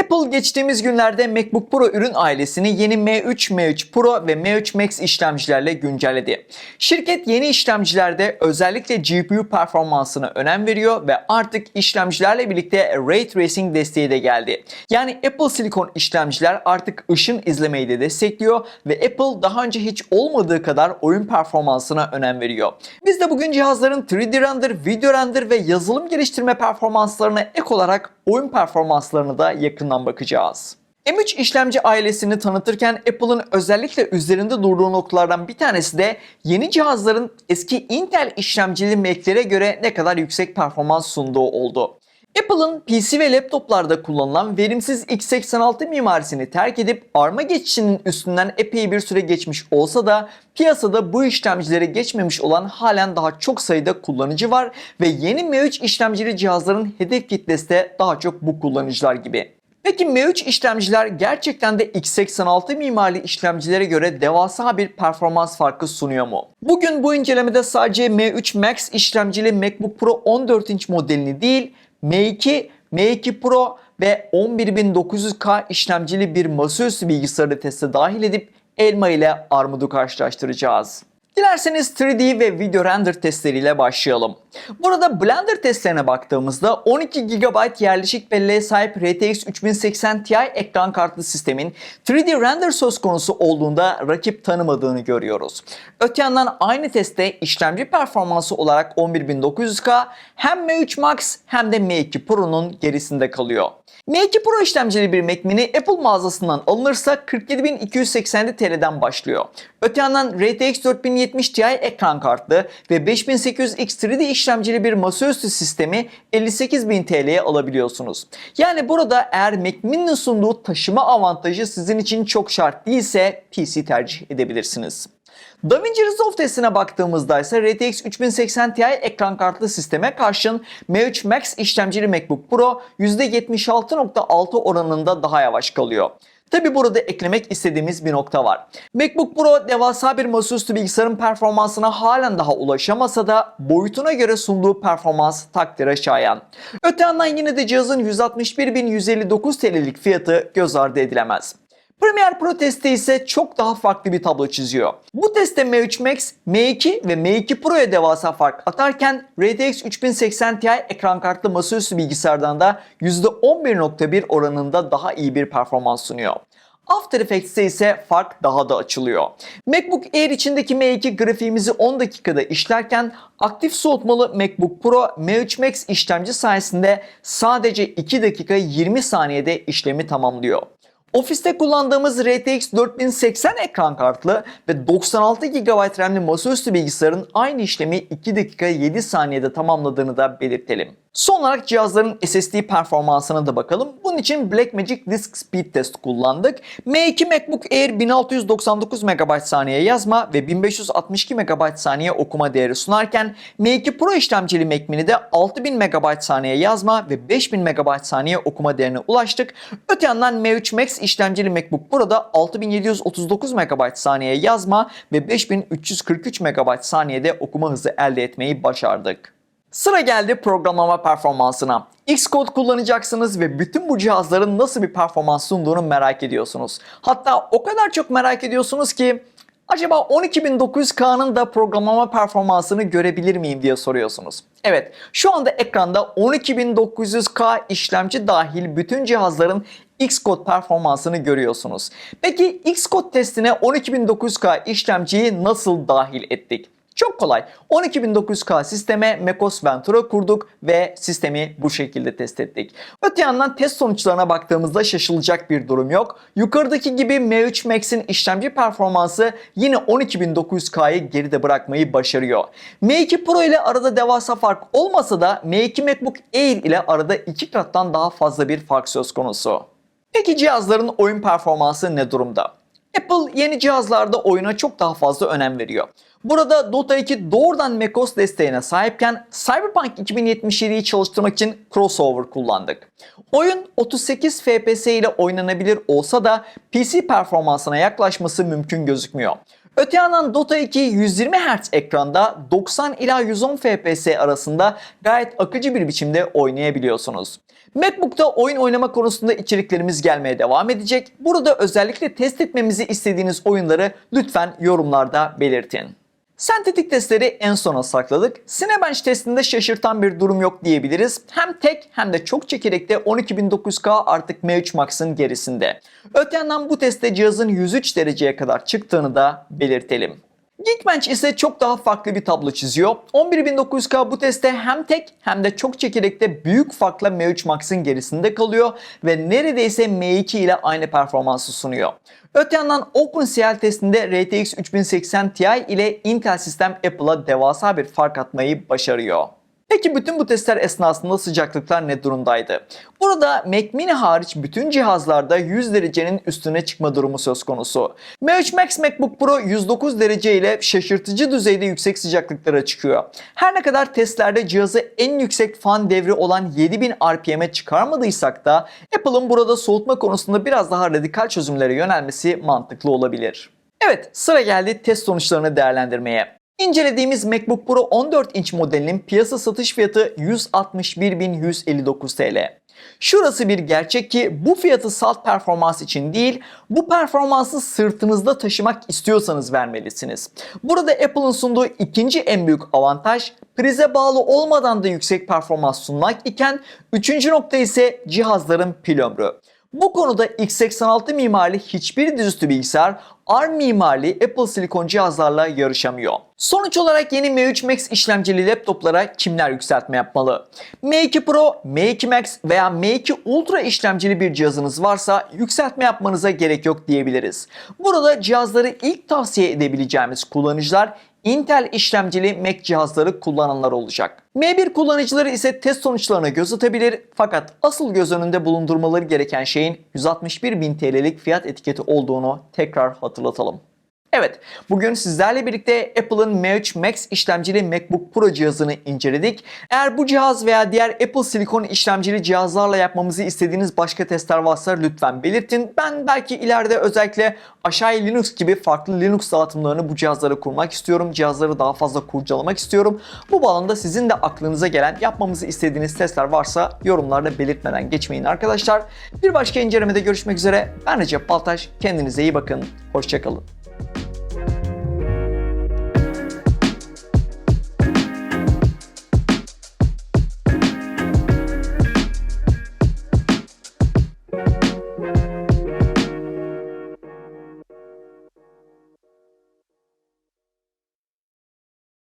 Apple geçtiğimiz günlerde MacBook Pro ürün ailesini yeni M3, M3 Pro ve M3 Max işlemcilerle güncelledi. Şirket yeni işlemcilerde özellikle GPU performansına önem veriyor ve artık işlemcilerle birlikte Ray Tracing desteği de geldi. Yani Apple Silicon işlemciler artık ışın izlemeyi de destekliyor ve Apple daha önce hiç olmadığı kadar oyun performansına önem veriyor. Biz de bugün cihazların 3D render, video render ve yazılım geliştirme performanslarına ek olarak oyun performanslarını da yakından bakacağız. M3 işlemci ailesini tanıtırken Apple'ın özellikle üzerinde durduğu noktalardan bir tanesi de yeni cihazların eski Intel işlemcili Mac'lere göre ne kadar yüksek performans sunduğu oldu. Apple'ın PC ve laptoplarda kullanılan verimsiz x86 mimarisini terk edip ARM'a geçişinin üstünden epey bir süre geçmiş olsa da piyasada bu işlemcileri geçmemiş olan halen daha çok sayıda kullanıcı var ve yeni M3 işlemcili cihazların hedef kitlesi de daha çok bu kullanıcılar gibi. Peki M3 işlemciler gerçekten de x86 mimarili işlemcilere göre devasa bir performans farkı sunuyor mu? Bugün bu incelemede sadece M3 Max işlemcili MacBook Pro 14 inç modelini değil, M2, M2 Pro ve 11900K işlemcili bir masaüstü bilgisayarı teste dahil edip elma ile armudu karşılaştıracağız. Dilerseniz 3D ve video render testleriyle başlayalım. Burada Blender testlerine baktığımızda 12 GB yerleşik belleğe sahip RTX 3080 Ti ekran kartlı sistemin 3D render söz konusu olduğunda rakip tanımadığını görüyoruz. Öte yandan aynı testte işlemci performansı olarak 11900K hem M3 Max hem de M2 Pro'nun gerisinde kalıyor. M2 Pro işlemcili bir Mac Mini Apple mağazasından alınırsa 47.280 TL'den başlıyor. Öte yandan RTX 4070 Ti ekran kartlı ve 5800X 3D işlemcili bir masaüstü sistemi 58.000 TL'ye alabiliyorsunuz. Yani burada eğer Mac Mini'nin sunduğu taşıma avantajı sizin için çok şart değilse PC tercih edebilirsiniz. DaVinci Resolve testine baktığımızda ise RTX 3080 Ti ekran kartlı sisteme karşın M3 Max işlemcili MacBook Pro %76.6 oranında daha yavaş kalıyor. Tabi burada eklemek istediğimiz bir nokta var. MacBook Pro devasa bir masaüstü bilgisayarın performansına halen daha ulaşamasa da boyutuna göre sunduğu performans takdire şayan. Öte yandan yine de cihazın 161.159 TL'lik fiyatı göz ardı edilemez. Premiere Pro testi ise çok daha farklı bir tablo çiziyor. Bu testte M3 Max, M2 ve M2 Pro'ya devasa fark atarken RTX 3080 Ti ekran kartlı masaüstü bilgisayardan da %11.1 oranında daha iyi bir performans sunuyor. After Effects'te ise fark daha da açılıyor. MacBook Air içindeki M2 grafiğimizi 10 dakikada işlerken aktif soğutmalı MacBook Pro M3 Max işlemci sayesinde sadece 2 dakika 20 saniyede işlemi tamamlıyor. Ofiste kullandığımız RTX 4080 ekran kartlı ve 96 GB RAM'li masaüstü bilgisayarın aynı işlemi 2 dakika 7 saniyede tamamladığını da belirtelim. Son olarak cihazların SSD performansına da bakalım. Bunun için Blackmagic Disk Speed Test kullandık. M2 MacBook Air 1699 MB saniye yazma ve 1562 MB saniye okuma değeri sunarken M2 Pro işlemcili Mac Mini'de 6000 MB saniye yazma ve 5000 MB saniye okuma değerine ulaştık. Öte yandan M3 Max işlemcili MacBook Pro'da 6739 MB saniye yazma ve 5343 MB saniyede okuma hızı elde etmeyi başardık. Sıra geldi programlama performansına. Xcode kullanacaksınız ve bütün bu cihazların nasıl bir performans sunduğunu merak ediyorsunuz. Hatta o kadar çok merak ediyorsunuz ki acaba 12900K'nın da programlama performansını görebilir miyim diye soruyorsunuz. Evet, şu anda ekranda 12900K işlemci dahil bütün cihazların Xcode performansını görüyorsunuz. Peki Xcode testine 12900K işlemciyi nasıl dahil ettik? Çok kolay. 12900K sisteme macOS Ventura kurduk ve sistemi bu şekilde test ettik. Öte yandan test sonuçlarına baktığımızda şaşılacak bir durum yok. Yukarıdaki gibi M3 Max'in işlemci performansı yine 12900K'yı geride bırakmayı başarıyor. M2 Pro ile arada devasa fark olmasa da M2 MacBook Air ile arada iki kattan daha fazla bir fark söz konusu. Peki cihazların oyun performansı ne durumda? Apple yeni cihazlarda oyuna çok daha fazla önem veriyor. Burada Dota 2 doğrudan macOS desteğine sahipken Cyberpunk 2077'yi çalıştırmak için crossover kullandık. Oyun 38 FPS ile oynanabilir olsa da PC performansına yaklaşması mümkün gözükmüyor. Öte yandan Dota 2 120 Hz ekranda 90 ila 110 FPS arasında gayet akıcı bir biçimde oynayabiliyorsunuz. MacBook'ta oyun oynama konusunda içeriklerimiz gelmeye devam edecek. Burada özellikle test etmemizi istediğiniz oyunları lütfen yorumlarda belirtin. Sentetik testleri en sona sakladık. Cinebench testinde şaşırtan bir durum yok diyebiliriz. Hem tek hem de çok çekirdekte 12900K artık M3 Max'ın gerisinde. Öte yandan bu testte cihazın 103 dereceye kadar çıktığını da belirtelim. Geekbench ise çok daha farklı bir tablo çiziyor. 11900K bu testte hem tek hem de çok çekirdekte büyük farkla M3 Max'ın gerisinde kalıyor ve neredeyse M2 ile aynı performansı sunuyor. Öte yandan OpenCL testinde RTX 3080 Ti ile Intel sistem Apple'a devasa bir fark atmayı başarıyor. Peki bütün bu testler esnasında sıcaklıklar ne durumdaydı? Burada Mac Mini hariç bütün cihazlarda 100 derecenin üstüne çıkma durumu söz konusu. M3 Max MacBook Pro 109 derece ile şaşırtıcı düzeyde yüksek sıcaklıklara çıkıyor. Her ne kadar testlerde cihazı en yüksek fan devri olan 7000 RPM'e çıkarmadıysak da Apple'ın burada soğutma konusunda biraz daha radikal çözümlere yönelmesi mantıklı olabilir. Evet sıra geldi test sonuçlarını değerlendirmeye. İncelediğimiz MacBook Pro 14 inç modelinin piyasa satış fiyatı 161.159 TL. Şurası bir gerçek ki bu fiyatı salt performans için değil, bu performansı sırtınızda taşımak istiyorsanız vermelisiniz. Burada Apple'ın sunduğu ikinci en büyük avantaj prize bağlı olmadan da yüksek performans sunmak iken üçüncü nokta ise cihazların pil ömrü. Bu konuda x86 mimarili hiçbir dizüstü bilgisayar ARM mimarili Apple silikon cihazlarla yarışamıyor. Sonuç olarak yeni M3 Max işlemcili laptoplara kimler yükseltme yapmalı? M2 Pro, M2 Max veya M2 Ultra işlemcili bir cihazınız varsa yükseltme yapmanıza gerek yok diyebiliriz. Burada cihazları ilk tavsiye edebileceğimiz kullanıcılar Intel işlemcili Mac cihazları kullananlar olacak. M1 kullanıcıları ise test sonuçlarına göz atabilir fakat asıl göz önünde bulundurmaları gereken şeyin 161.000 TL'lik fiyat etiketi olduğunu tekrar hatırlatalım. Evet, bugün sizlerle birlikte Apple'ın M3 Max işlemcili MacBook Pro cihazını inceledik. Eğer bu cihaz veya diğer Apple silikon işlemcili cihazlarla yapmamızı istediğiniz başka testler varsa lütfen belirtin. Ben belki ileride özellikle aşağıya Linux gibi farklı Linux dağıtımlarını bu cihazlara kurmak istiyorum. Cihazları daha fazla kurcalamak istiyorum. Bu bağlamda sizin de aklınıza gelen yapmamızı istediğiniz testler varsa yorumlarda belirtmeden geçmeyin arkadaşlar. Bir başka incelemede görüşmek üzere. Ben Recep Baltaş. Kendinize iyi bakın. Hoşçakalın.